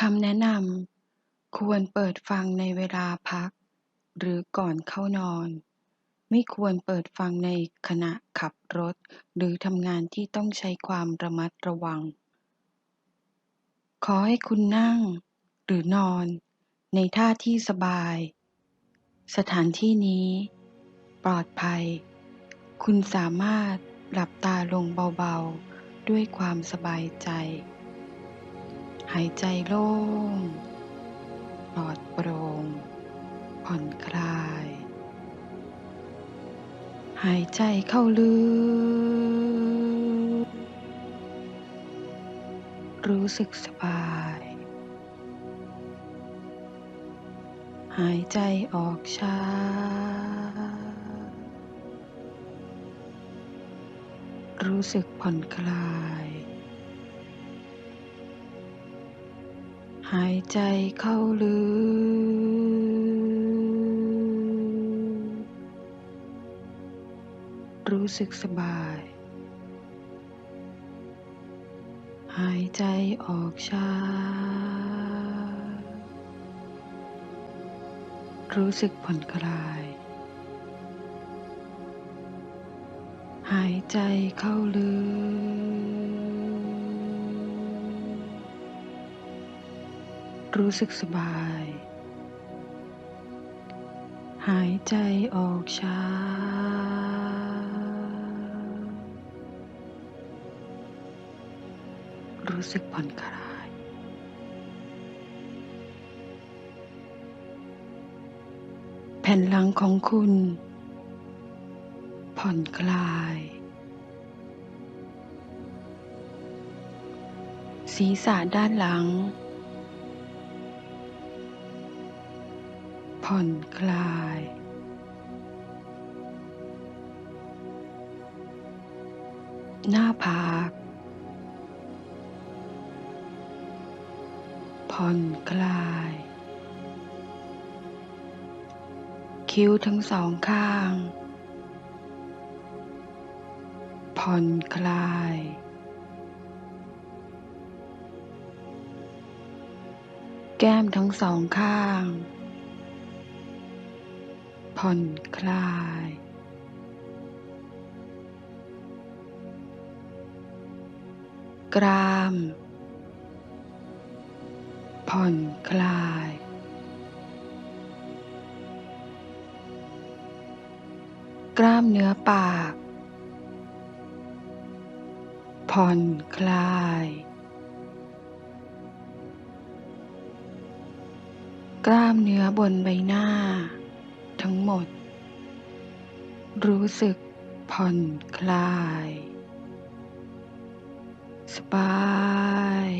คำแนะนำ ควรเปิดฟังในเวลาพัก หรือก่อนเข้านอน ไม่ควรเปิดฟังในขณะขับรถ หรือทำงานที่ต้องใช้ความระมัดระวัง ขอให้คุณนั่ง หรือนอน ในท่าที่สบาย สถานที่นี้ ปลอดภัย คุณสามารถหลับตาลงเบาๆ ด้วยความสบายใจ หายใจโล่งปลอดโปร่ง ผ่อนคลาย หายใจเข้าลึก รู้สึกสบาย หายใจออกช้ารู้สึกผ่อนคลาย หายใจเข้าลึก รู้สึกสบาย หายใจออกช้า รู้สึกผ่อนคลาย หายใจเข้าลึก รู้สึกสบาย หายใจออกช้า รู้สึกผ่อนคลาย แผ่นหลังของคุณ ผ่อนคลาย ศีรษะด้านหลัง ผ่อนคลาย หน้าผาก ผ่อนคลาย คิ้วทั้งสองข้าง ผ่อนคลายแก้มทั้งสองข้าง ผ่อนคลาย กราม ผ่อนคลาย กล้ามเนื้อปาก ผ่อนคลายกล้ามเนื้อบนใบหน้า ทั้งหมด รู้สึกผ่อนคลาย สบาย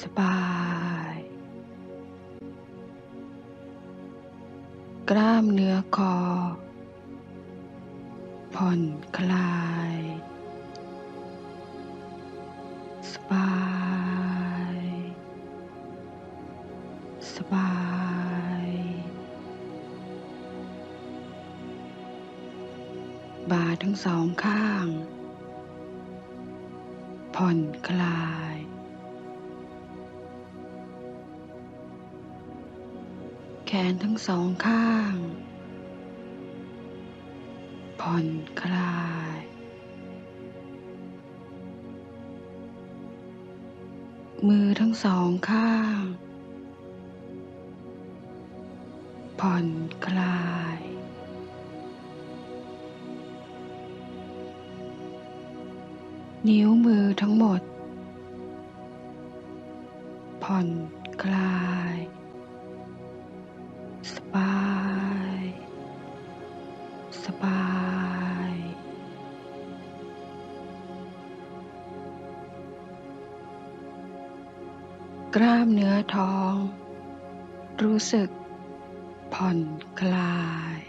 สบาย กล้ามเนื้อคอผ่อนคลาย บ่าทั้งสองข้าง ผ่อนคลาย แขนทั้งสองข้าง ผ่อนคลาย มือทั้งสองข้าง ผ่อนคลาย นิ้วมือทั้งหมด ผ่อนคลาย สบาย สบาย กล้ามเนื้อท้อง รู้สึกผ่อนคลาย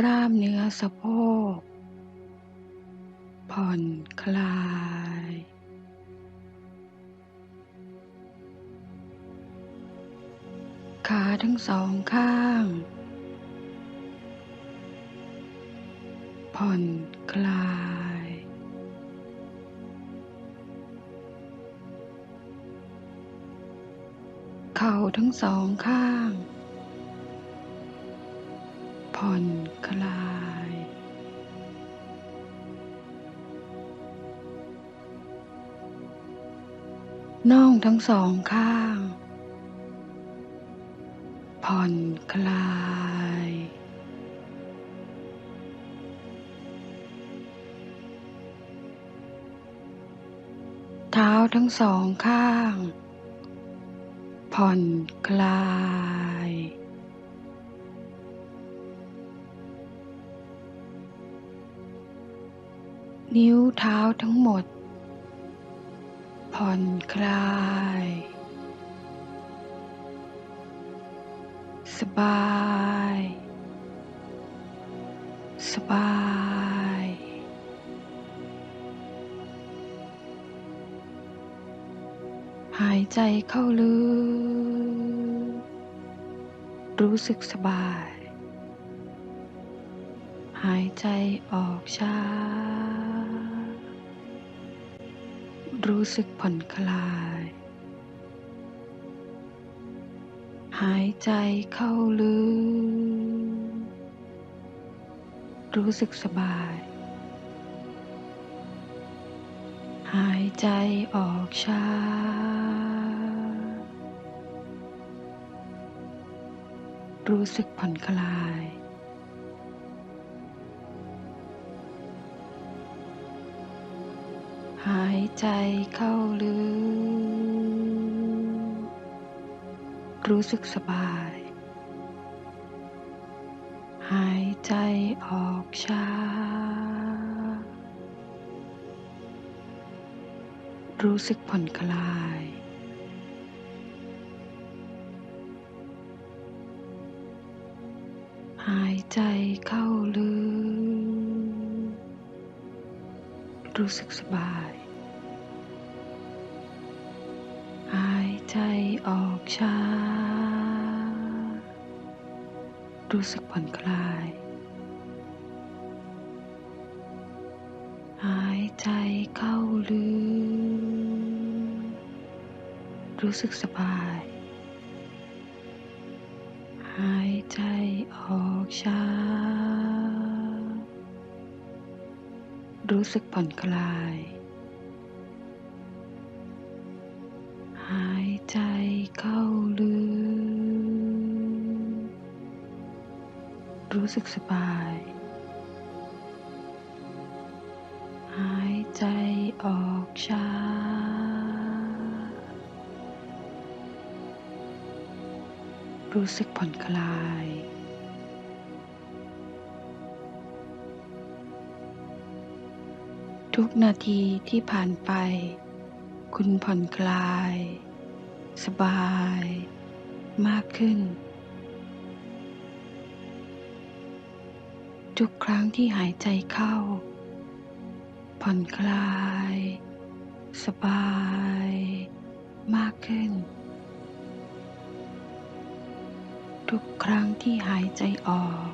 กล้ามเนื้อสะโพก ผ่อนคลาย ขาทั้งสองข้าง ผ่อนคลายเข่าทั้งสองข้าง ผ่อน คลาย น่องทั้งสองข้าง ผ่อนคลายเท้าทั้งสองข้าง ผ่อนคลาย นิ้วเท้าทั้งหมด ผ่อนคลาย สบาย สบาย หายใจเข้าลึก รู้สึกสบาย หายใจออกช้า รู้สึกผ่อนคลาย หายใจเข้าลึก รู้สึกสบาย หายใจออกช้า รู้สึกผ่อนคลาย หายใจเข้าลึก รู้สึกสบาย หายใจออกช้า รู้สึกผ่อนคลาย หายใจเข้าลึก รู้สึกสบาย หายใจออกช้า รู้สึกผ่อนคลาย หายใจเข้าลึก รู้สึกสบาย หายใจออกช้า รู้สึกผ่อนคลาย หายใจเข้าลึก รู้สึกสบาย หายใจออกช้า รู้สึกผ่อนคลาย ทุกนาทีที่ผ่านไป คุณผ่อนคลาย สบาย มากขึ้น ทุกครั้งที่หายใจเข้า ผ่อนคลาย สบาย มากขึ้น ทุกครั้งที่หายใจออก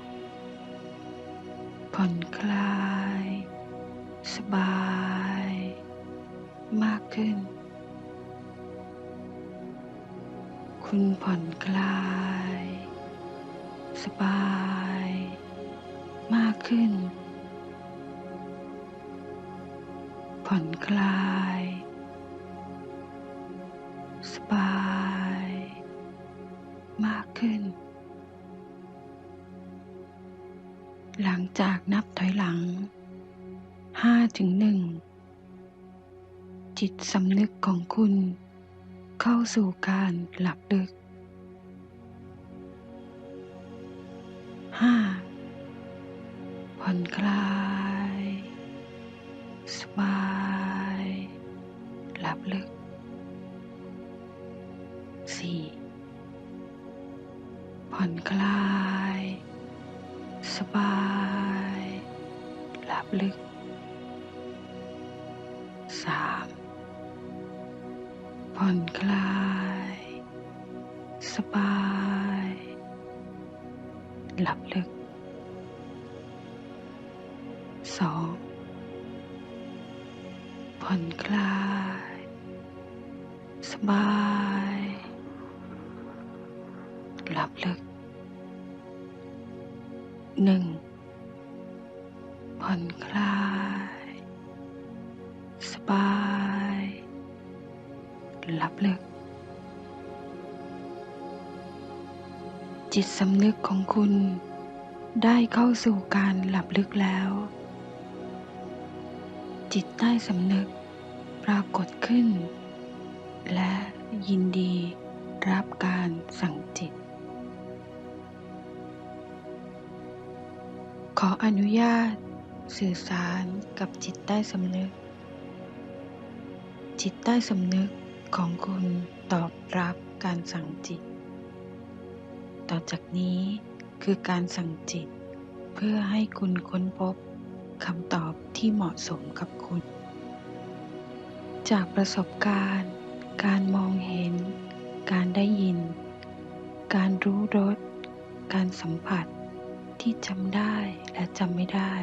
ผ่อนคลาย สบายมากขึ้น คุณผ่อนคลาย สบาย มากขึ้น ผ่อนคลาย สบาย มากขึ้น หลังจากนับถอยหลัง ห้าถึงหนึ่งจิตสำนึกของคุณเข้าสู่การหลับลึกห้าผ่อนคลาย สบาย หลับลึกสี่ผ่อนคลาย สบาย หลับลึก สองผ่อนคลาย สบาย หลับลึกหนึ่งผ่อนคลาย สบาย หลับลึก จิตสำนึกของคุณได้เข้าสู่การหลับลึกแล้ว จิตใต้สำนึกปรากฏขึ้น และยินดีรับการสั่งจิต ขออนุญาตสื่อสารกับจิตใต้สำนึก จิตใต้สำนึกของคุณตอบรับการสั่งจิต ต่อจากนี้คือการสั่งจิต เพื่อให้คุณค้นพบ คำตอบที่เหมาะสมกับคุณ จากประสบการณ์ การมองเห็น การได้ยิน การรู้รส การสัมผัสที่จำได้และจำไม่ได้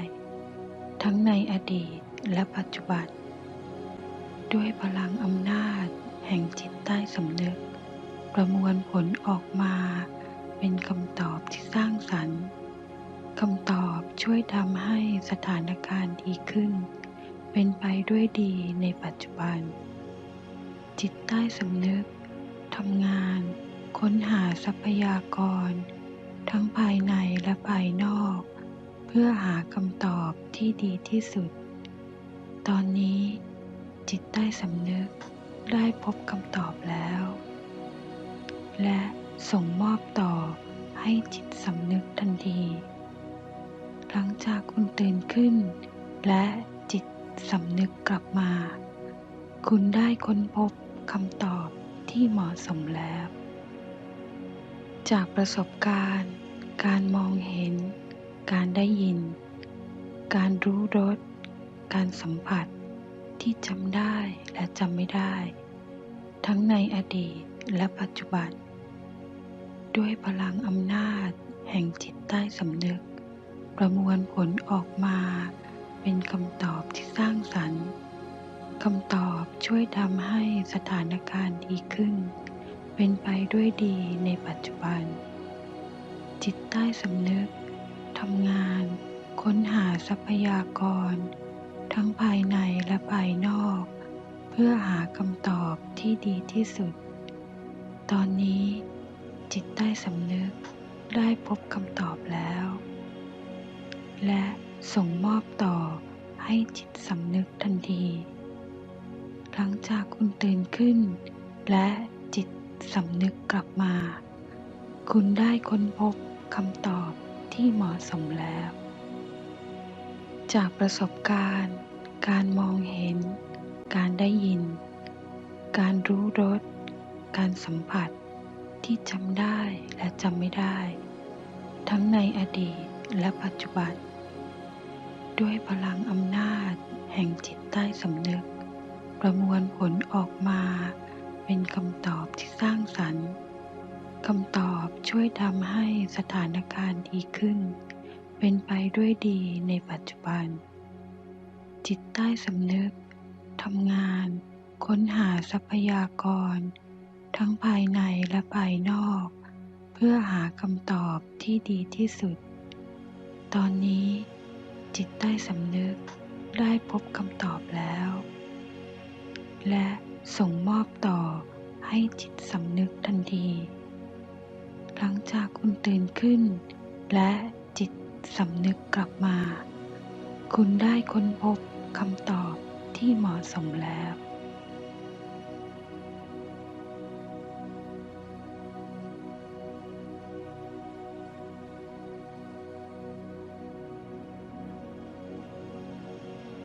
ทั้งในอดีตและปัจจุบัน ด้วยพลังอำนาจแห่งจิตใต้สำนึก ประมวลผลออกมาเป็นคำตอบที่สร้างสรรค์ คำตอบช่วยทำให้สถานการณ์ดีขึ้น เป็นไปด้วยดีในปัจจุบัน จิตใต้สำนึกทำงาน ค้นหาทรัพยากร ทั้งภายในและภายนอก เพื่อหาคำตอบที่ดีที่สุด ตอนนี้จิตใต้สำนึกได้พบคำตอบแล้ว และส่งมอบต่อให้จิตสำนึกทันที หลังจากคุณตื่นขึ้น และจิตสำนึกกลับมา คุณได้ค้นพบคำตอบที่เหมาะสมแล้ว จากประสบการณ์ การมองเห็น การได้ยิน การรู้รส การสัมผัสที่จำได้และจำไม่ได้ ทั้งในอดีตและปัจจุบัน ด้วยพลังอำนาจแห่งจิตใต้สำนึก ประมวลผลออกมา เป็นคำตอบที่สร้างสรรค์คำตอบช่วยทำให้สถานการณ์ดีขึ้น เป็นไปด้วยดีในปัจจุบัน จิตใต้สำนึกทำงาน ค้นหาทรัพยากร ทั้งภายในและภายนอก เพื่อหาคำตอบที่ดีที่สุด ตอนนี้จิตใต้สำนึกได้พบคำตอบแล้ว และส่งมอบต่อให้จิตสำนึกทันที หลังจากคุณตื่นขึ้น และจิตสำนึกกลับมา คุณได้ค้นพบคำตอบที่เหมาะสมแล้ว จากประสบการณ์ การมองเห็น การได้ยิน การรู้รส การสัมผัสที่จำได้และจำไม่ได้ ทั้งในอดีตและปัจจุบัน ด้วยพลังอำนาจแห่งจิตใต้สำนึก ประมวลผลออกมา เป็นคำตอบที่สร้างสรรค์คำตอบช่วยทำให้สถานการณ์ดีขึ้น เป็นไปด้วยดีในปัจจุบัน จิตใต้สำนึกทำงาน ค้นหาทรัพยากร ทั้งภายในและภายนอก เพื่อหาคำตอบที่ดีที่สุด ตอนนี้ จิตใต้สำนึกได้พบคำตอบแล้ว และส่งมอบต่อให้จิตสำนึกทันที หลังจากคุณตื่นขึ้น และจิตสำนึกกลับมา คุณได้ค้นพบคำตอบที่เหมาะสมแล้ว